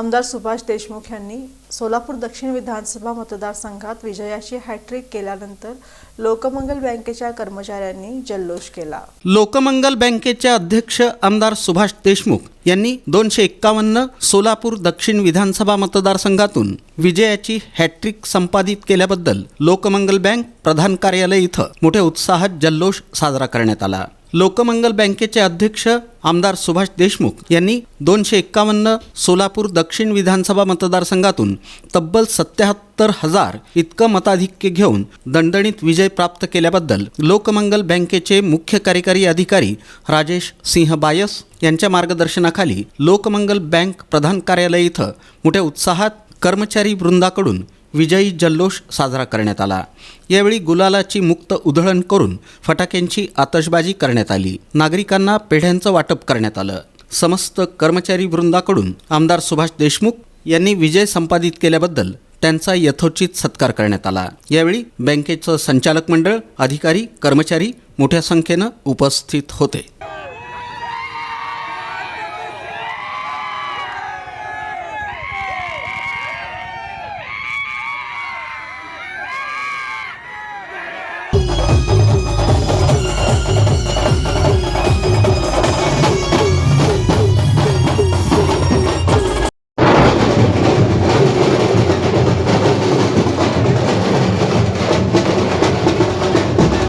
आमदार सुभाष देशमुख यांनी सोलापूर दक्षिण विधानसभा मतदारसंघात विजयाची हॅट्रिक केल्यानंतर लोकमंगल बँकेच्या कर्मचाऱ्यांनी जल्लोष केला. लोकमंगल बँकेचे अध्यक्ष आमदार सुभाष देशमुख यांनी दोनशे एक्कावन्न सोलापूर दक्षिण विधानसभा मतदारसंघातून विजयाची हॅट्रिक संपादित केल्याबद्दल लोकमंगल बँक प्रधान कार्यालय इथं मोठ्या उत्साहात जल्लोष साजरा करण्यात आला. लोकमंगल बँकेचे अध्यक्ष आमदार सुभाष देशमुख यांनी दोनशे एक्कावन्न सोलापूर दक्षिण विधानसभा मतदारसंघातून तब्बल सत्याहत्तर हजार इतकं मताधिक्य घेऊन दणदणीत विजय प्राप्त केल्याबद्दल लोकमंगल बँकेचे मुख्य कार्यकारी अधिकारी राजेश सिंह बायस यांच्या मार्गदर्शनाखाली लोकमंगल बँक प्रधान कार्यालय इथं मोठ्या उत्साहात कर्मचारी वृंदाकडून विजयी जल्लोष साजरा करण्यात आला. यावेळी गुलालाची मुक्त उधळण करून फटाक्यांची आतषबाजी करण्यात आली. नागरिकांना पेढ्यांचं वाटप करण्यात आलं. समस्त कर्मचारी वृंदाकडून आमदार सुभाष देशमुख यांनी विजय संपादित केल्याबद्दल त्यांचा यथोचित सत्कार करण्यात आला. यावेळी बँकेचं संचालक मंडळ अधिकारी कर्मचारी मोठ्या संख्येनं उपस्थित होते.